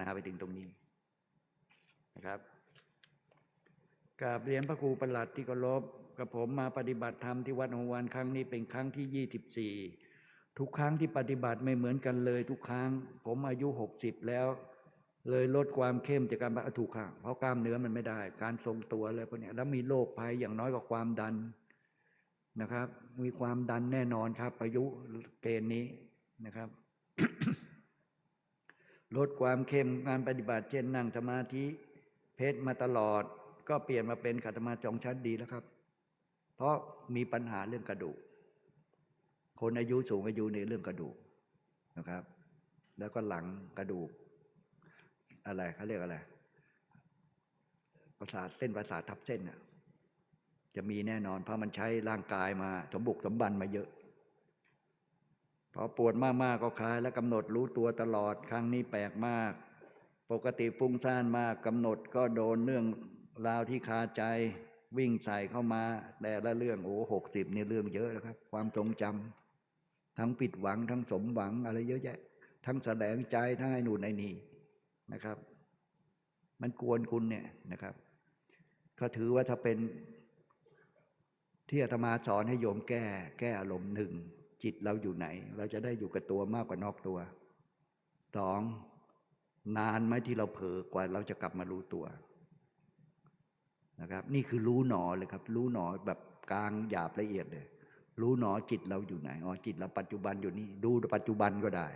นาไปถึงตรงนี้นะครับกราบเรียนพระครูประหลัดที่เคารพกับผมมาปฏิบัติธรรมที่วัดหงวันครั้งนี้เป็นครั้งที่ยี่สิบสี่ทุกครั้งที่ปฏิบัติไม่เหมือนกันเลย ทุกครั้ง ผมอายุหกสิบแล้ว เลยลดความเข้มจากการถูกค่ะเพราะกล้ามเนื้อมันไม่ได้ การทรงตัวอะไรพวกนี้แล้วมีโรคภัยอย่างน้อยกว่าความดันนะครับ มีความดันแน่นอนครับอายุเกณฑ์นี้นะครับ ลดความเข้มการปฏิบัติเช่นนั่งสมาธิ เพชรมาตลอด ก็เปลี่ยนมาเป็นขัตสมาธิจองชั้นดีแล้วครับ เพราะมีปัญหาเรื่องกระดูก คนอายุสูงอายุในเรื่องกระดูกนะครับ แล้วก็หลังกระดูก อะไรเขาเรียกอะไรประสาทเส้นประสาททับเส้นน่ะจะมีแน่นอนเพราะมันใช้ร่างกายมาสมบุกสมบันมาเยอะ พอปวดมากๆก็คลายและกำหนดรู้ตัวตลอดครั้งนี้แปลกมาก ปกติฟุ้งซ่านมากกำหนดก็โดนเรื่องราวที่คาใจ วิ่งใส่เข้ามา แต่ละเรื่องโอ้หกสิบนี่เรื่องเยอะแล้วครับ ความทรงจำทั้งผิดหวังทั้งสมหวังอะไรเยอะแยะ ทั้งแสดงใจทั้งไอ้นู่นไอ้นี่นะครับ มันกวนคุณเนี่ยนะครับก็ถือว่าถ้าเป็นที่อาตมาสอนให้โยมแก้ แก้อารมณ์หนึ่ง จิตเราอยู่ไหน เราจะได้อยู่กับตัวมากกว่านอกตัวสองนานไหมที่เราเผลอกว่าเราจะกลับมารู้ตัวนะครับ นี่คือรู้หนอเลยครับ รู้หนอแบบกลางหยาบละเอียดเลยรู้หนอจิตเราอยู่ไหนอ๋อจิตเราปัจจุบันอยู่นี่ดูปัจจุบันก็ได้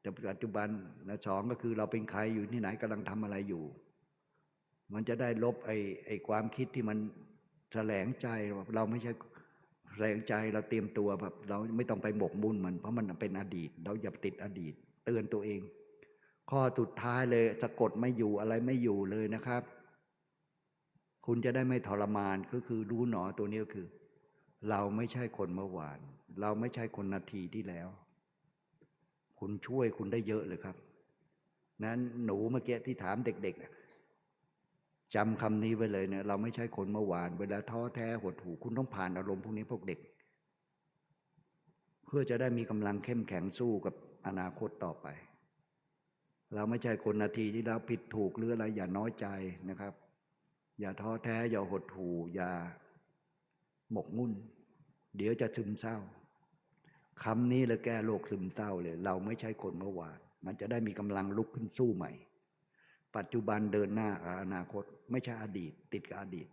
แต่ปัจจุบันนะสองก็คือเราเป็นใครอยู่ที่ไหนกำลังทำอะไรอยู่ มันจะได้ลบไอ้ไอ้ความคิดที่มันแสลงใจเราไม่ใช่ แสลงใจเราเตรียมตัวแบบเราไม่ต้องไปหมกมุ่นมันเพราะมันเป็นอดีต เราอย่าติดอดีต เตือนตัวเอง ข้อสุดท้ายเลยสะกดไม่อยู่อะไรไม่อยู่เลยนะครับ คุณจะได้ไม่ทรมานก็คือรู้หนอตัวนี้คือ เราไม่ใช่คนเมื่อวาน เราไม่ใช่คนนาทีที่แล้ว คุณช่วยคุณได้เยอะเลยครับ นั้นหนูเมื่อกี้ที่ถามเด็ก ๆ จำคำนี้ไว้เลยเนี่ยเราไม่ใช่คนเมื่อวาน เวลาท้อแท้หดหู่คุณต้องผ่านอารมณ์พวกนี้พวกเด็ก เพื่อจะได้มีกำลังเข้มแข็งสู้กับอนาคตต่อไป เราไม่ใช่คนนาทีที่เราผิดถูกหรืออะไรอย่าน้อยใจนะครับ อย่าท้อแท้อย่าหดหู่อย่าหมกมุ่น เดี๋ยวจะซึมเศร้าคำนี้เลยแก้โรคซึมเศร้าเลย เราไม่ใช่คนเมื่อวาน มันจะได้มีกำลังลุกขึ้นสู้ใหม่ ปัจจุบันเดินหน้ากับอนาคต ไม่ใช่อดีต ติดกับอดีต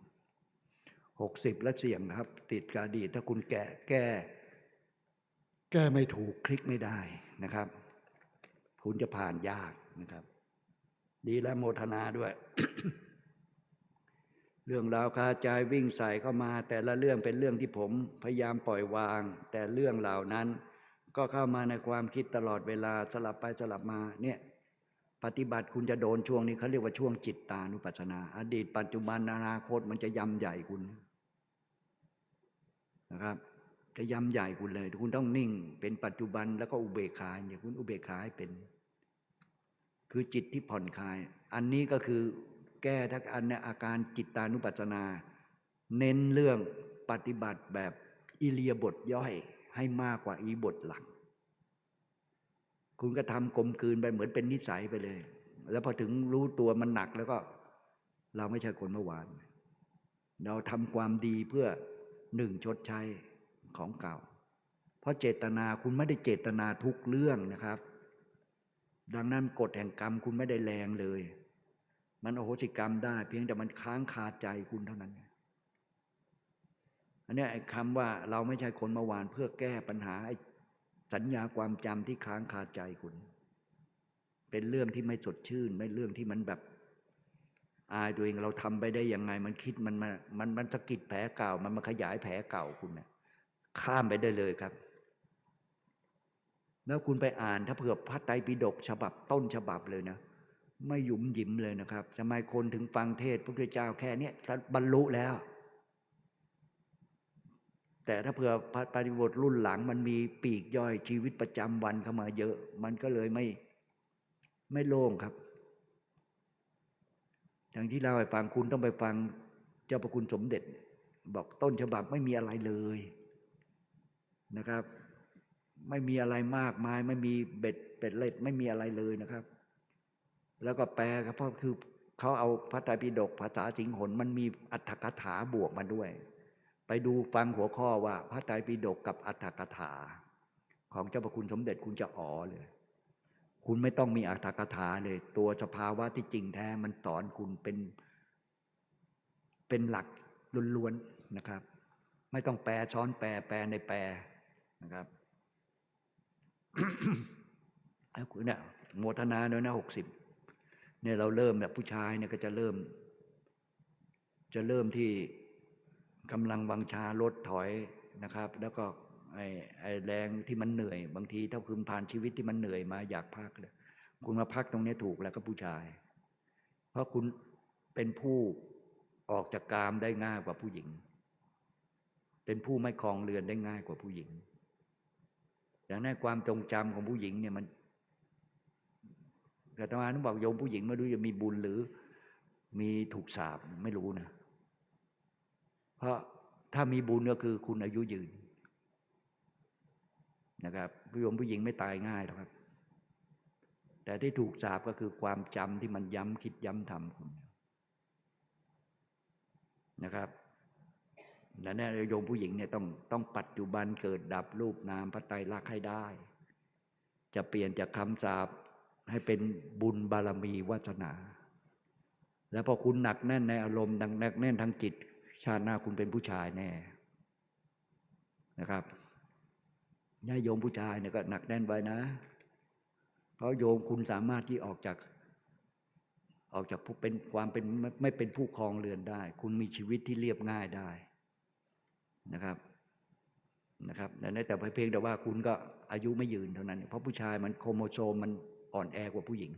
หกสิบและเสี่ยงนะครับ ติดกับอดีต ถ้าคุณแก้แก้ แก้ไม่ถูกคลิกไม่ได้นะครับ คุณจะผ่านยากนะครับ ดีและโมทนาด้วย เรื่องราวคาใจวิ่งใส่เข้ามา แต่ละเรื่องเป็นเรื่องที่ผมพยายามปล่อยวาง แต่เรื่องเหล่านั้น ก็เข้ามาในความคิดตลอดเวลาสลับไปสลับมาเนี่ย ปฏิบัติคุณจะโดนช่วงนี้เขาเรียกว่าช่วงจิตตานุปัสสนา อดีตปัจจุบันอนาคตมันจะยำใหญ่คุณนะครับ จะยำใหญ่คุณเลย คุณต้องนิ่ง เป็นปัจจุบันแล้วก็อุเบกขาเนี่ยคุณอุเบกขาให้เป็น คือจิตที่ผ่อนคลาย อันนี้ก็คือแก้ทักอันในอาการจิตตานุปัสสนา เน้นเรื่องปฏิบัติแบบอิเลียบทย่อยให้มากกว่าอีบทหลัง คุณก็ทำกลมกลืนไปเหมือนเป็นนิสัยไปเลย แล้วพอถึงรู้ตัวมันหนักแล้วก็ เราไม่ใช่คนเมื่อวาน เราทำความดีเพื่อหนึ่งชดใช้ของเก่า เพราะเจตนาคุณไม่ได้เจตนาทุกเรื่องนะครับ ดังนั้นกฎแห่งกรรมคุณไม่ได้แรงเลย มันโอโหสิกรรมได้ เพียงแต่มันค้างคาใจคุณเท่านั้นอันนี้คำว่าเราไม่ใช่คนเมื่อวานเพื่อแก้ปัญหาไอ้ สัญญาความจำที่ค้างคาใจคุณ เป็นเรื่องที่ไม่สดชื่น ไม่เรื่องที่มันแบบ อายตัวเองเราทำไปได้ยังไง มันคิดมันมามันมันสะกิดแผลเก่า มันมาขยายแผลเก่าคุณนะข้ามไปได้เลยครับ แล้วคุณไปอ่านถ้าเผื่อพระไตรปิฎกฉบับต้นฉบับเลยนะไม่หยุมหยิมเลยนะครับทำไมคนถึงฟังเทศพระพุทธเจ้าแค่เนี้ยบรรลุแล้ว แต่ถ้าเผื่อพระปฏิบทรุ่นหลังมันมีปีกย่อยชีวิตประจำวันเข้ามาเยอะ มันก็เลยไม่ไม่โล่งครับ อย่างที่เราไปฟังคุณต้องไปฟังเจ้าประคุณสมเด็จ บอกต้นฉบับไม่มีอะไรเลยนะครับ ไม่มีอะไรมากมาย ไม่มีเบ็ดเป็ดเล็ดไม่มีอะไรเลยนะครับ แล้วก็แปลก็เพราะคือเขาเอาพระไตรปิฎกภาษาสิงหนมันมีอัตถกถาบวกมาด้วย ไปดูฟังหัวข้อว่าพระไตรปิฎกกับอัตถกถา ของเจ้าพระคุณสมเด็จคุณจะอ๋อเลย คุณไม่ต้องมีอัตถกถาเลย ตัวสภาวะที่จริงแท้มันสอนคุณเป็น เป็นหลักล้วนๆนะครับ ไม่ต้องแปลช้อนแปลแปลในแปลนะครับเอาคุณเนี่ยโมทนาด้วยนะหกสิบเนี่ยเราเริ่มแบบผู้ชายเนี่ยก็จะเริ่ม จะเริ่มที่ กำลังวังชาลดถอยนะครับ แล้วก็ไอ้ไอ้แรงที่มันเหนื่อย บางทีถ้าคุณผ่านชีวิตที่มันเหนื่อยมาอยากพักเลยคุณมาพักตรงนี้ถูกแล้วก็ผู้ชาย เพราะคุณเป็นผู้ออกจากกามได้ง่ายกว่าผู้หญิง เป็นผู้ไม่คลองเรือนได้ง่ายกว่าผู้หญิงอย่างนั้นความทรงจำของผู้หญิงเนี่ยมันแต่ตมาต้องบอกโยมผู้หญิงไม่รู้จะมีบุญหรือ มีถูกสาบไม่รู้นะ เพราะถ้ามีบุญก็คือคุณอายุยืนนะครับผู้โยมผู้หญิงไม่ตายง่ายหรอกครับ แต่ที่ถูกสาบก็คือความจำที่มันย้ำคิดย้ำทำคุณนะครับและแน่โยมผู้หญิงเนี่ยต้องต้องปัจจุบันเกิดดับรูปนามพระไตรลักษณ์ให้ได้ จะเปลี่ยนจากคำสาปให้เป็นบุญบารมีวาสนา แล้วพอคุณหนักแน่นในอารมณ์ดังหนักแน่นทางจิต ชาติหน้าคุณเป็นผู้ชายแน่นะครับญาติโยมผู้ชายเนี่ยก็หนักแน่นไว้นะ เพราะโยมคุณสามารถที่ออกจาก ออกจากเป็นความเป็นไม่ไม่เป็นผู้ครองเรือนได้ คุณมีชีวิตที่เรียบง่ายได้นะครับนะครับแต่แต่เพียงแต่ว่าคุณก็อายุไม่ยืนเท่านั้น เพราะผู้ชายมันโครโมโซมมันอ่อนแอกว่าผู้หญิง